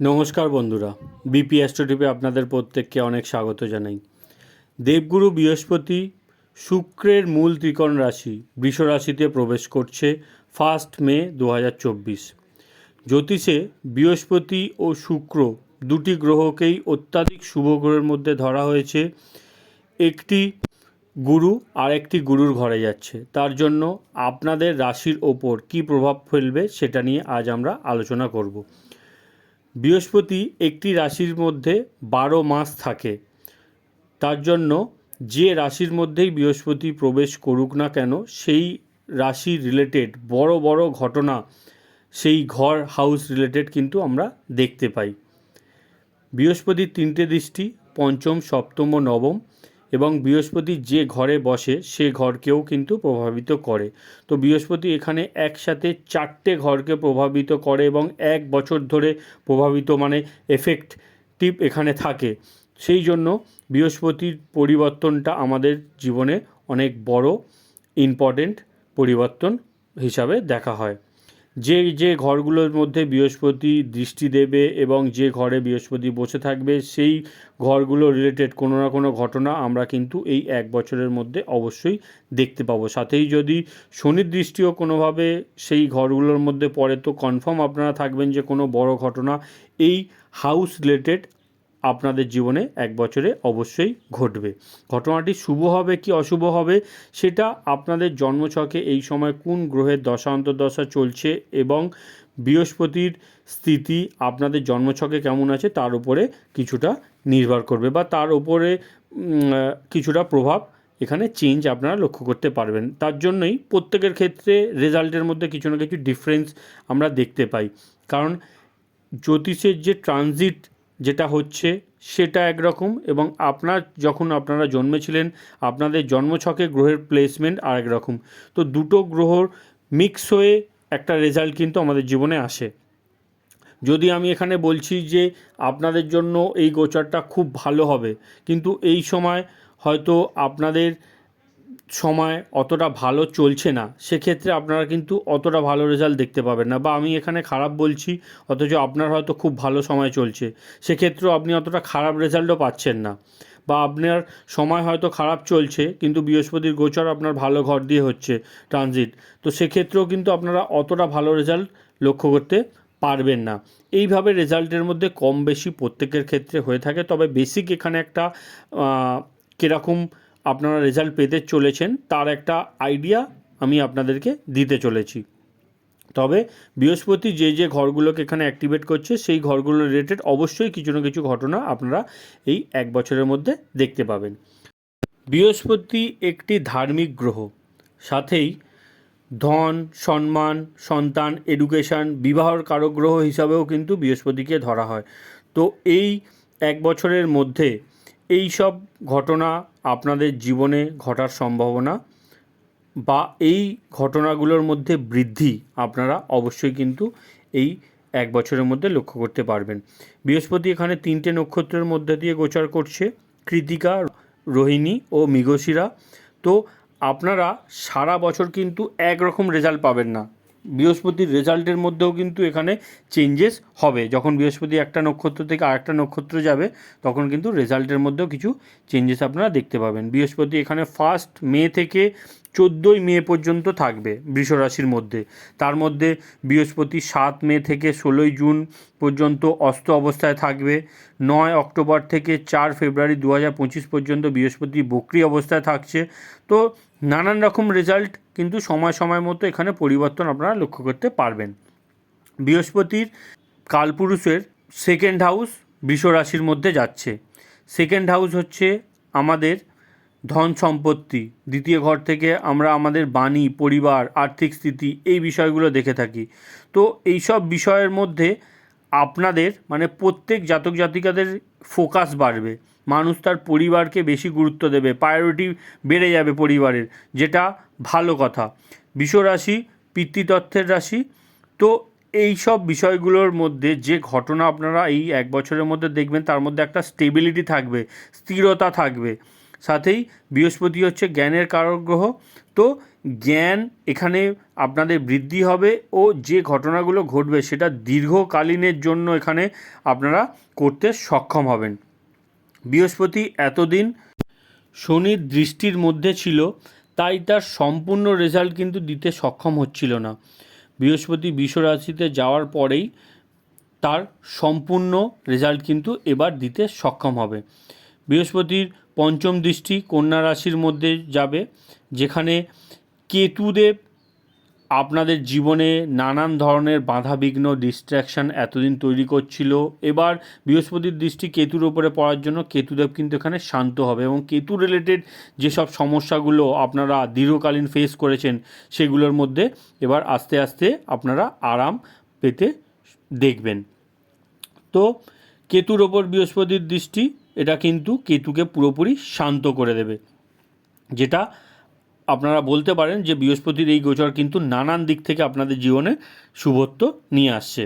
নমস্কার বন্ধুরা, বিপি অ্যাস্ট্রোটিপে আপনাদের প্রত্যেককে অনেক স্বাগত জানাই। দেবগুরু বৃহস্পতি শুক্রের মূল ত্রিকোণ রাশি বৃষ রাশিতে প্রবেশ করছে ফার্স্ট মে দু হাজার চব্বিশ। জ্যোতিষে বৃহস্পতি ও শুক্র দুটি গ্রহকেই অত্যাধিক শুভ গ্রহের মধ্যে ধরা হয়েছে। একটি গুরু আর একটি গুরুর ঘরে যাচ্ছে। তার জন্য আপনাদের রাশির ওপর কী প্রভাব ফেলবে সেটা নিয়ে আজ আমরা আলোচনা করব। বৃহস্পতি একটি রাশির মধ্যে বারো মাস থাকে। তার জন্য যে রাশির মধ্যেই বৃহস্পতি প্রবেশ করুক না কেন, সেই রাশি রিলেটেড বড় বড় ঘটনা, সেই ঘর হাউস রিলেটেড কিন্তু আমরা দেখতে পাই। বৃহস্পতির তিনটে দৃষ্টি, পঞ্চম, সপ্তম ও নবম। এবং বৃহস্পতি যে ঘরে বসে, সে ঘরকেও কিন্তু প্রভাবিত করে। তো বৃহস্পতি এখানে একসাথে চারটে ঘরকে প্রভাবিত করে এবং এক বছর ধরে প্রভাবিত মানে এফেক্টিভ এখানে থাকে। সেই জন্য বৃহস্পতির পরিবর্তনটা আমাদের জীবনে অনেক বড় ইম্পর্টেন্ট পরিবর্তন হিসাবে দেখা হয়। যে যে ঘরগুলোর মধ্যে বৃহস্পতি দৃষ্টি দেবে এবং যে ঘরে বৃহস্পতি বসে থাকবে, সেই ঘরগুলো রিলেটেড কোনো না কোনো ঘটনা আমরা কিন্তু এই এক বছরের মধ্যে অবশ্যই দেখতে পাবো। সাথেই যদি শনির দৃষ্টিও কোনোভাবে সেই ঘরগুলোর মধ্যে পড়ে, তো কনফার্ম আপনারা থাকবেন যে কোনো বড় ঘটনা এই হাউস রিলেটেড আপনাদের জীবনে এক বছরে অবশ্যই ঘটবে। ঘটনাটি শুভ হবে কি অশুভ হবে, সেটা আপনাদের জন্মছকে এই সময় কোন গ্রহের দশা চলছে এবং বৃহস্পতির স্থিতি আপনাদের জন্মছকে কেমন আছে তার উপরে কিছুটা নির্ভর করবে বা তার উপরে কিছুটা প্রভাব এখানে চেঞ্জ আপনারা লক্ষ্য করতে পারবেন। তার জন্যই প্রত্যেকের ক্ষেত্রে রেজাল্টের মধ্যে কিছু না কিছু ডিফারেন্স আমরা দেখতে পাই। কারণ জ্যোতিষের যে ট্রানজিট যেটা হচ্ছে সেটা একরকম এবং আপনার, যখন আপনারা জন্মেছিলেন, আপনাদের জন্মছকে গ্রহের প্লেসমেন্ট আরেক রকম। তো দুটো গ্রহর মিক্স হয়ে একটা রেজাল্ট কিন্তু আমাদের জীবনে আসে। যদি আমি এখানে বলছি যে আপনাদের জন্য এই গোচরটা খুব ভালো হবে, কিন্তু এই সময় হয়তো আপনাদের সময় অতটা ভালো চলছে না, সেক্ষেত্রে আপনারা কিন্তু অতটা ভালো রেজাল্ট দেখতে পাবেন না। বা আমি এখানে খারাপ বলছি, অথচ আপনার হয়তো খুব ভালো সময় চলছে, সেক্ষেত্রেও আপনি অতটা খারাপ রেজাল্টও পাচ্ছেন না। বা আপনার সময় হয়তো খারাপ চলছে, কিন্তু বৃহস্পতির গোচর আপনার ভালো ঘর দিয়ে হচ্ছে ট্রানজিট তো সেক্ষেত্রেও কিন্তু আপনারা অতটা ভালো রেজাল্ট লক্ষ্য করতে পারবেন না। এইভাবে রেজাল্টের মধ্যে কম বেশি প্রত্যেকের ক্ষেত্রে হয়ে থাকে, তবে বেসিক এখানে একটা কীরকম আপনারা রেজাল্ট পেতে চলেছেন, তার একটা আইডিয়া আমি আপনাদেরকে দিতে চলেছি। তবে বৃহস্পতি যে যে ঘরগুলোকে এখানে অ্যাক্টিভেট করছে, সেই ঘরগুলো রিলেটেড অবশ্যই কিছু না কিছু ঘটনা আপনারা এই এক বছরের মধ্যে দেখতে পাবেন। বৃহস্পতি একটি ধার্মিক গ্রহ, সাথেই ধন, সম্মান, সন্তান এডুকেশন বিবাহর কারক গ্রহ হিসাবেও কিন্তু বৃহস্পতিকে ধরা হয়। তো এই এক বছরের মধ্যে এই সব ঘটনা আপনাদের জীবনে ঘটার সম্ভাবনা বা এই ঘটনাগুলোর মধ্যে বৃদ্ধি আপনারা অবশ্যই কিন্তু এই এক বছরের মধ্যে লক্ষ্য করতে পারবেন। বৃহস্পতি এখানে তিনটে নক্ষত্রের মধ্যে দিয়ে গোচর করছে, কৃতিকা, রোহিণী ও মৃগশিরা। তো আপনারা সারা বছর কিন্তু একরকম রেজাল্ট পাবেন না। বৃহস্পতির রেজাল্টের মধ্যেও কিন্তু এখানে চেঞ্জেস হবে। যখন বৃহস্পতি একটা নক্ষত্র থেকে আরেকটা নক্ষত্র যাবে, তখন কিন্তু রেজাল্টের মধ্যেও কিছু চেঞ্জেস আপনারা দেখতে পাবেন। বৃহস্পতি এখানে ফার্স্ট মে থেকে চোদ্দোই মে পর্যন্ত থাকবে বৃষ রাশির মধ্যে। তার মধ্যে বৃহস্পতি সাত মে থেকে ষোলোই জুন পর্যন্ত অস্ত অবস্থায় থাকবে। নয় অক্টোবর থেকে চার ফেব্রুয়ারি দু হাজার পঁচিশ পর্যন্ত বৃহস্পতি বক্রি অবস্থায় থাকছে। তো নানান রকম রেজাল্ট কিন্তু সময় সময় মতো এখানে পরিবর্তন আপনারা লক্ষ্য করতে পারবেন। বৃহস্পতির কালপুরুষের সেকেন্ড হাউস বৃষ রাশির মধ্যে যাচ্ছে। সেকেন্ড হাউস হচ্ছে আমাদের ধন সম্পত্তি। দ্বিতীয় ঘর থেকে আমরা আমাদের বাণী, পরিবার, আর্থিক স্থিতি এই বিষয়গুলো দেখে থাকি। তো এই সব বিষয়ের মধ্যে আপনাদের মানে প্রত্যেক জাতক জাতিকাদের ফোকাস বাড়বে। মানুষ তার পরিবারকে বেশি গুরুত্ব দেবে। প্রায়োরিটি বেড়ে যাবে পরিবারের, যেটা ভালো কথা। বিশ্বরাশি রাশি, পিতৃতত্ত্বের রাশি। তো এই সব বিষয়গুলোর মধ্যে যে ঘটনা আপনারা এই এক বছরের মধ্যে দেখবেন, তার মধ্যে একটা স্টেবিলিটি থাকবে, স্থিরতা থাকবে। সাথেই বৃহস্পতি হচ্ছে জ্ঞানের কারক গ্রহ। তো জ্ঞান এখানে আপনাদের বৃদ্ধি হবে ও যে ঘটনাগুলো ঘটবে সেটা দীর্ঘকালীনের জন্য এখানে আপনারা করতে সক্ষম হবেন। বৃহস্পতি এতদিন শনির দৃষ্টির মধ্যে ছিল, তাই তার সম্পূর্ণ রেজাল্ট কিন্তু দিতে সক্ষম হচ্ছিল না। বৃহস্পতি বিষ রাশিতে যাওয়ার পরেই তার সম্পূর্ণ রেজাল্ট কিন্তু এবার দিতে সক্ষম হবে। বৃহস্পতির পঞ্চম দৃষ্টি কন্যা রাশির মধ্যে যাবে, যেখানে কেতুদেব আপনাদের জীবনে নানান ধরনের বাধা বিঘ্ন ডিস্ট্র্যাকশন এতদিন তৈরি করছিল। এবার বৃহস্পতির দৃষ্টি কেতুর ওপরে পড়ার জন্য কেতুদেব কিন্তু এখানে শান্ত হবে এবং কেতু রিলেটেড যেসব সমস্যাগুলো আপনারা দীর্ঘকালীন ফেস করেছেন, সেগুলোর মধ্যে এবার আস্তে আস্তে আপনারা আরাম পেতে দেখবেন। তো কেতুর ওপর বৃহস্পতির দৃষ্টি এটা কিন্তু কেতুকে পুরোপুরি শান্ত করে দেবে। যেটা আপনারা বলতে পারেন যে বৃহস্পতির এই গোচর কিন্তু নানান দিক থেকে আপনাদের জীবনে শুভত্ব নিয়ে আসছে।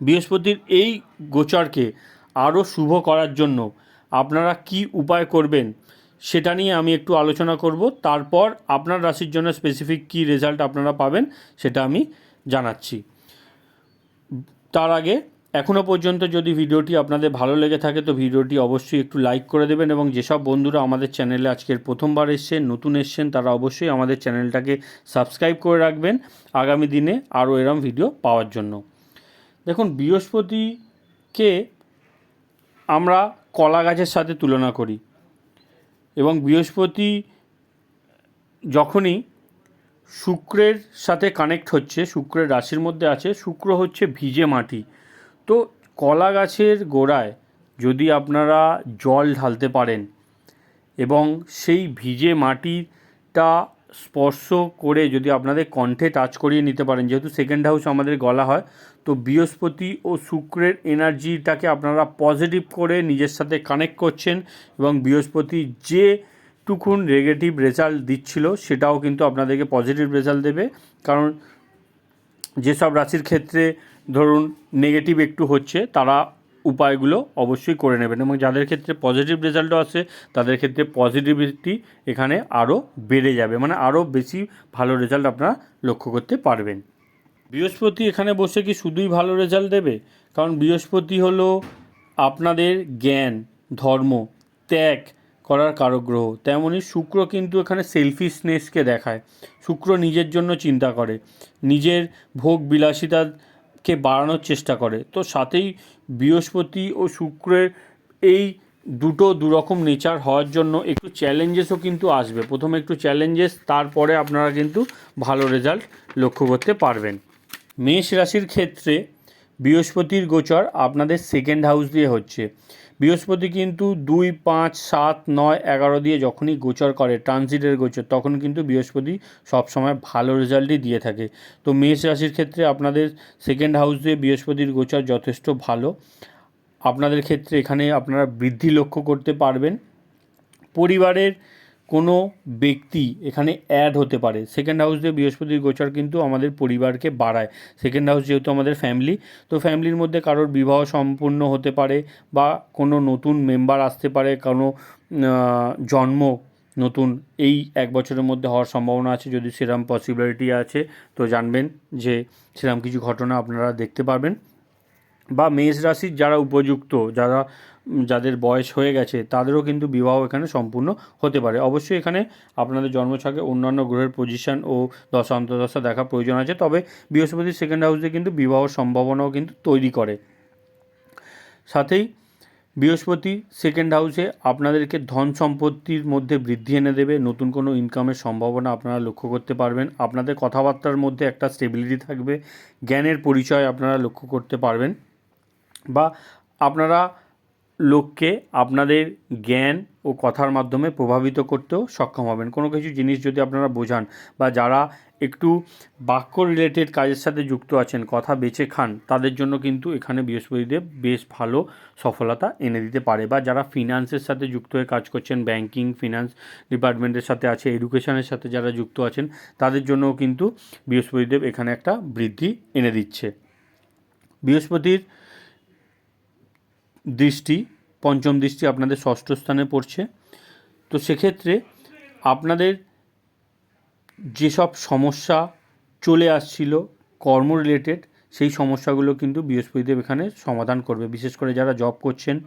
বৃহস্পতির এই গোচরকে আরও শুভ করার জন্য আপনারা কি উপায় করবেন সেটা নিয়ে আমি একটু আলোচনা করব। তারপর আপনার রাশির জন্য স্পেসিফিক কী রেজাল্ট আপনারা পাবেন সেটা আমি জানাচ্ছি। তার আগে এখনও পর্যন্ত যদি ভিডিওটি আপনাদের ভালো লেগে থাকে, তো ভিডিওটি অবশ্যই একটু লাইক করে দেবেন এবং যেসব বন্ধুরা আমাদের চ্যানেলে আজকের প্রথমবার এসছেন, নতুন এসছেন, তারা অবশ্যই আমাদের চ্যানেলটাকে সাবস্ক্রাইব করে রাখবেন আগামী দিনে আরও এরম ভিডিও পাওয়ার জন্য। দেখুন, বৃহস্পতিকে আমরা কলা গাছের সাথে তুলনা করি এবং বৃহস্পতি যখনই শুক্রের সাথে কানেক্ট হচ্ছে, শুক্রের রাশির মধ্যে আছে, শুক্র হচ্ছে ভিজে মাটি। তো কলা গাছের গোড়ায় যদি আপনারা জল ঢালতে পারেন এবং সেই ভিজে মাটিটা স্পর্শ করে যদি আপনাদের কণ্ঠে টাচ করিয়ে নিতে পারেন, যেহেতু সেকেন্ড হাউস আমাদের গলা হয়, তো বৃহস্পতি ও শুক্রের এনার্জিটাকে আপনারা পজিটিভ করে নিজের সাথে কানেক্ট করছেন এবং বৃহস্পতি যে টুকুন নেগেটিভ রেজাল্ট দিচ্ছিল, সেটাও কিন্তু আপনাদেরকে পজিটিভ রেজাল্ট দেবে। কারণ যেসব রাশির ক্ষেত্রে ধরুন নেগেটিভ একটু হচ্ছে, তারা উপায়গুলো অবশ্যই করে নেবেন এবং যাদের ক্ষেত্রে পজিটিভ রেজাল্টও আসে তাদের ক্ষেত্রে পজিটিভিটি এখানে আরও বেড়ে যাবে। মানে আরও বেশি ভালো রেজাল্ট আপনারা লক্ষ্য করতে পারবেন। বৃহস্পতি এখানে বসে কি শুধুই ভালো রেজাল্ট দেবে? কারণ বৃহস্পতি হলো আপনাদের জ্ঞান, ধর্ম, ত্যাগ করার কারক গ্রহ তেমনই শুক্র কিন্তু এখানে সেলফিশনেসকে দেখায়। শুক্র নিজের জন্য চিন্তা করে। নিজের ভোগ বিলাসিতাকে বাড়ানোর চেষ্টা করে। তো সাথেই বৃহস্পতি ও শুক্রের এই দুটো দুরকম নেচার হওয়ার জন্য একটু চ্যালেঞ্জেসও কিন্তু আসবে। প্রথমে একটু চ্যালেঞ্জেস তারপরে আপনারা কিন্তু ভালো রেজাল্ট লক্ষ্য করতে পারবেন। মেষ রাশির ক্ষেত্রে বৃহস্পতির গোচর আপনাদের সেকেন্ড হাউস দিয়ে হচ্ছে। বৃহস্পতি কিন্তু দুই, পাঁচ, সাত, নয়, এগারো দিয়ে যখনই গোচর করে, ট্রানজিটের গোচর, তখন কিন্তু বৃহস্পতি সবসময় ভালো রেজাল্টই দিয়ে থাকে। তো মেষ রাশির ক্ষেত্রে আপনাদের সেকেন্ড হাউস দিয়ে বৃহস্পতির গোচর যথেষ্ট ভালো। আপনাদের ক্ষেত্রে এখানে আপনারা বৃদ্ধি লক্ষ্য করতে পারবেন। পরিবারের কোনো ব্যক্তি এখানে অ্যাড হতে পারে। সেকেন্ড হাউস দিয়ে বৃহস্পতির গোচর কিন্তু আমাদের পরিবারকে বাড়ায়। সেকেন্ড হাউস যেহেতু আমাদের ফ্যামিলি তো ফ্যামিলির মধ্যে কারোর বিবাহ সম্পূর্ণ হতে পারে বা কোনো নতুন মেম্বার আসতে পারে, কোনো জন্ম নতুন, এই এক বছরের মধ্যে হওয়ার সম্ভাবনা আছে। যদি সেরম পসিবিলিটি আছে, তো জানবেন যে সেরকম কিছু ঘটনা আপনারা দেখতে পারবেন। বা মেষ রাশির যারা উপযুক্ত, যারা যাদের বয়স হয়ে গেছে, তাদেরও কিন্তু বিবাহ এখানে সম্পূর্ণ হতে পারে। অবশ্যই এখানে আপনাদের জন্মছকে অন্যান্য গ্রহের পজিশন ও দশা অন্তদশা দেখা প্রয়োজন আছে। তবে বৃহস্পতির সেকেন্ড হাউসে কিন্তু বিবাহ সম্ভাবনাও কিন্তু তৈরি করে। সাথেই বৃহস্পতি সেকেন্ড হাউসে আপনাদেরকে ধন সম্পত্তির মধ্যে বৃদ্ধি এনে দেবে। নতুন কোনো ইনকামের সম্ভাবনা আপনারা লক্ষ্য করতে পারবেন। আপনাদের কথাবার্তার মধ্যে একটা স্টেবিলিটি থাকবে। জ্ঞানের পরিচয় আপনারা লক্ষ্য করতে পারবেন। বা আপনারা লোককে আপনাদের জ্ঞান ও কথার মাধ্যমে প্রভাবিত করতেও সক্ষম হবেন। কোনো কিছু জিনিস যদি আপনারা বোঝান বা যারা একটু বাক্য রিলেটেড কাজের সাথে যুক্ত আছেন, কথা বেছে খান, তাদের জন্য কিন্তু এখানে বৃহস্পতিদেব বেশ ভালো সফলতা এনে দিতে পারে। বা যারা ফিনান্সের সাথে যুক্ত হয়ে কাজ করছেন ব্যাংকিং ফিনান্স ডিপার্টমেন্টের সাথে আছে এডুকেশনের সাথে যারা যুক্ত আছেন, তাদের জন্যও কিন্তু বৃহস্পতিদেব এখানে একটা বৃদ্ধি এনে দিচ্ছে। বৃহস্পতির দৃষ্টি, পঞ্চম দৃষ্টি আপনাদের ষষ্ঠ স্থানে পড়ছে। তো সেক্ষেত্রে আপনাদের যেসব সমস্যা চলে আসছিল, কর্ম রিলেটেড সেই সমস্যাগুলো কিন্তু বৃহস্পতিদেব এখানে সমাধান করবে। বিশেষ করে যারা জব করছেন,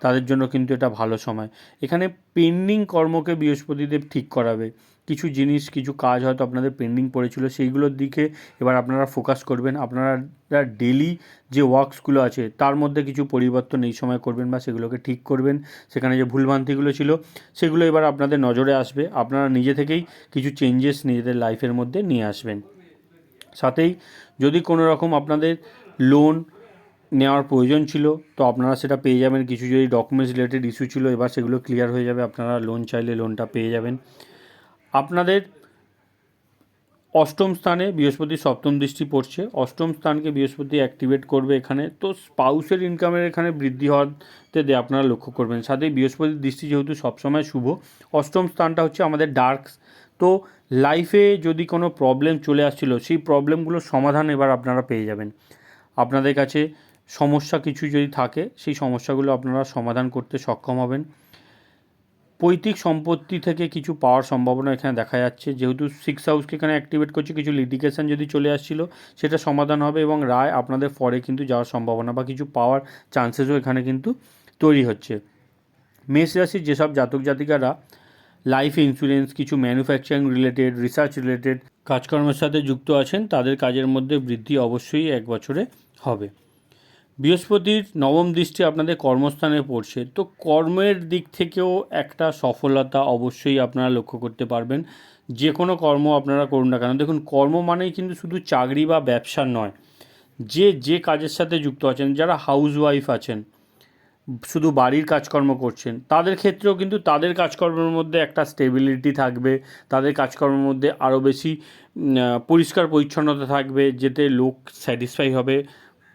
তাদের জন্য কিন্তু এটা ভালো সময়। এখানে পেন্ডিং কর্মকে বৃহস্পতিদেব ঠিক করাবে। কিছু জিনিস, কিছু কাজ হয়তো আপনাদের পেন্ডিং পড়েছিল, সেইগুলোর দিকে এবার আপনারা ফোকাস করবেন। আপনারা ডেলি যে ওয়ার্কসগুলো আছে, তার মধ্যে কিছু পরিবর্তন এই সময় করবেন বা সেগুলোকে ঠিক করবেন। সেখানে যে ভুলভ্রান্তিগুলো ছিল, সেগুলো এবার আপনাদের নজরে আসবে। আপনারা নিজে থেকেই কিছু চেঞ্জেস নিজেদের লাইফের মধ্যে নিয়ে আসবেন। সাথেই যদি কোনো রকম আপনাদের লোন নেওয়ার প্রয়োজন ছিল, তো আপনারা সেটা পেয়ে যাবেন। কিছু যদি ডকুমেন্টস রিলেটেড ইস্যু ছিল, এবার সেগুলো ক্লিয়ার হয়ে যাবে। আপনারা লোন চাইলে লোনটা পেয়ে যাবেন। আপনাদের অষ্টম স্থানে বৃহস্পতি সপ্তম দৃষ্টি পড়ছে। অষ্টম স্থানকে বৃহস্পতি অ্যাক্টিভেট করবে এখানে। তো স্পাউসের ইনকামের এখানে বৃদ্ধি হওয়াতে দিয়ে আপনারা লক্ষ্য করবেন। সাথে বৃহস্পতির দৃষ্টি যেহেতু সবসময় শুভ, অষ্টম স্থানটা হচ্ছে আমাদের ডার্ক তো লাইফে যদি কোনো প্রবলেম চলে আসছিল, সেই প্রবলেমগুলোর সমাধান এবার আপনারা পেয়ে যাবেন। আপনাদের কাছে সমস্যা কিছু যদি থাকে, সেই সমস্যাগুলো আপনারা সমাধান করতে সক্ষম হবেন। পৈতৃক সম্পত্তি থেকে কিছু পাওয়ার সম্ভাবনা এখানে দেখা যাচ্ছে। যেহেতু সিক্স হাউসকে এখানে অ্যাক্টিভেট করছে, কিছু লিটিগেশন যদি চলে আসছিল, সেটা সমাধান হবে এবং রায় আপনাদের ফরে কিন্তু যাওয়ার সম্ভাবনা বা কিছু পাওয়ার চান্সেসও এখানে কিন্তু তৈরি হচ্ছে। মেষ রাশির যেসব জাতক জাতিকারা লাইফ ইন্স্যুরেন্স কিছু ম্যানুফ্যাকচারিং রিলেটেড রিসার্চ রিলেটেড কাজকর্মের সাথে যুক্ত আছেন, তাদের কাজের মধ্যে বৃদ্ধি অবশ্যই এক বছরে হবে। বৃহস্পতির নবম দৃষ্টি আপনাদের কর্মস্থানে পড়ছে। তো কর্মের দিক থেকেও একটা সফলতা অবশ্যই আপনারা লক্ষ্য করতে পারবেন। যে কোনো কর্ম আপনারা করুন না কেন। দেখুন, কর্ম মানেই কিন্তু শুধু চাকরি বা ব্যবসা নয়। যে যে কাজের সাথে যুক্ত আছেন, যারা হাউস ওয়াইফ আছেন, শুধু বাড়ির কাজকর্ম করছেন, তাদের ক্ষেত্রেও কিন্তু তাদের কাজকর্মের মধ্যে একটা স্টেবিলিটি থাকবে। তাদের কাজকর্মের মধ্যে আরও বেশি পরিষ্কার পরিচ্ছন্নতা থাকবে, যেতে লোক স্যাটিসফাই হবে।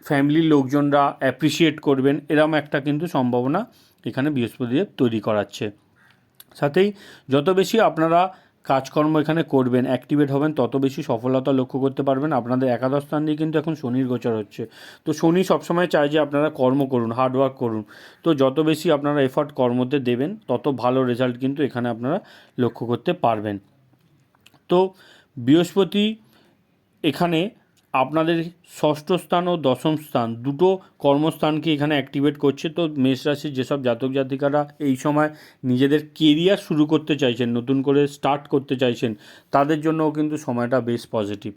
ফ্যামিলির লোকজনরা অ্যাপ্রিসিয়েট করবেন, এরম একটা কিন্তু সম্ভাবনা এখানে বৃহস্পতিদেব তৈরি করাচ্ছে। সাথেই যত বেশি আপনারা কাজকর্ম এখানে করবেন অ্যাক্টিভেট হবেন, তত বেশি সফলতা লক্ষ্য করতে পারবেন। আপনাদের একাদশ স্থান দিয়ে কিন্তু এখন শনির গোচর হচ্ছে। তো শনি সবসময় চায় যে আপনারা কর্ম করুন হার্ডওয়ার্ক করুন। তো যত বেশি আপনারা এফর্ট কর্মতে দেবেন, তত ভালো রেজাল্ট কিন্তু এখানে আপনারা লক্ষ্য করতে পারবেন। তো বৃহস্পতি এখানে আপনাদের ষষ্ঠ স্থান ও দশম স্থান দুটো কর্মস্থানকে এখানে অ্যাক্টিভেট করছে? তো মেষ রাশির যেসব জাতক জাতিকারা এই সময় নিজেদের কেরিয়ার শুরু করতে চাইছেন, নতুন করে স্টার্ট করতে চাইছেন, তাদের জন্যও কিন্তু সময়টা বেশ পজিটিভ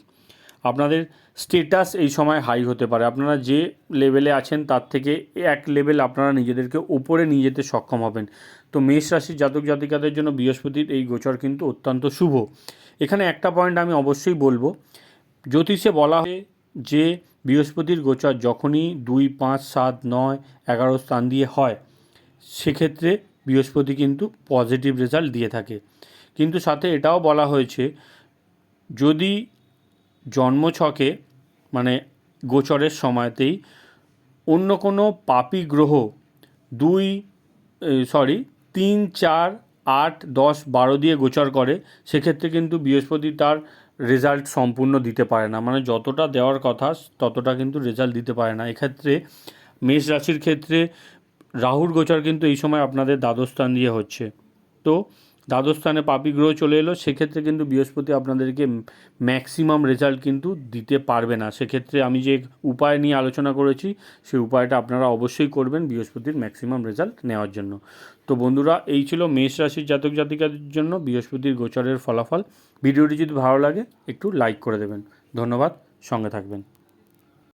আপনাদের স্টেটাস এই সময় হাই হতে পারে। আপনারা যে লেভেলে আছেন, তার থেকে এক লেভেল আপনারা নিজেদেরকে ওপরে নিয়ে যেতে সক্ষম হবেন। তো মেষ রাশির জাতক জাতিকাদের জন্য বৃহস্পতির এই গোচর কিন্তু অত্যন্ত শুভ। এখানে একটা পয়েন্ট আমি অবশ্যই বলব জ্যোতিষে বলা হয় যে বৃহস্পতির গোচর যখনই দুই, পাঁচ, সাত, নয়, এগারো স্থান দিয়ে হয়, সেক্ষেত্রে বৃহস্পতি কিন্তু পজিটিভ রেজাল্ট দিয়ে থাকে। কিন্তু সাথে এটাও বলা হয়েছে, যদি জন্মছকে মানে গোচরের সময়তেই অন্য কোনো পাপি গ্রহ দুই সরি তিন, চার, আট, দশ, বারো দিয়ে গোচর করে, সেক্ষেত্রে কিন্তু বৃহস্পতি তার রেজাল্ট সম্পূর্ণ দিতে পারে না। মানে যতটা দেওয়ার কথা, ততটা কিন্তু রেজাল্ট দিতে পারে না। এক্ষেত্রে মেষ রাশির ক্ষেত্রে রাহুর গোচর কিন্তু এই সময় আপনাদের দ্বাদস্থান দিয়ে হচ্ছে। তো দ্বাদস্থানে পাপি গ্রহ চলে এলো, সেক্ষেত্রে কিন্তু বৃহস্পতি আপনাদেরকে ম্যাক্সিমাম রেজাল্ট কিন্তু দিতে পারবে না। সেক্ষেত্রে আমি যে উপায় নিয়ে আলোচনা করেছি, সেই উপায়টা আপনারা অবশ্যই করবেন বৃহস্পতির ম্যাক্সিমাম রেজাল্ট নেওয়ার জন্য। তো বন্ধুরা, এই ছিল মেষ রাশির জাতক জাতিকাদের জন্য বৃহস্পতির গোচরের ফলাফল। ভিডিওটি যদি ভালো লাগে, একটু লাইক করে দেবেন। ধন্যবাদ, সঙ্গে থাকবেন।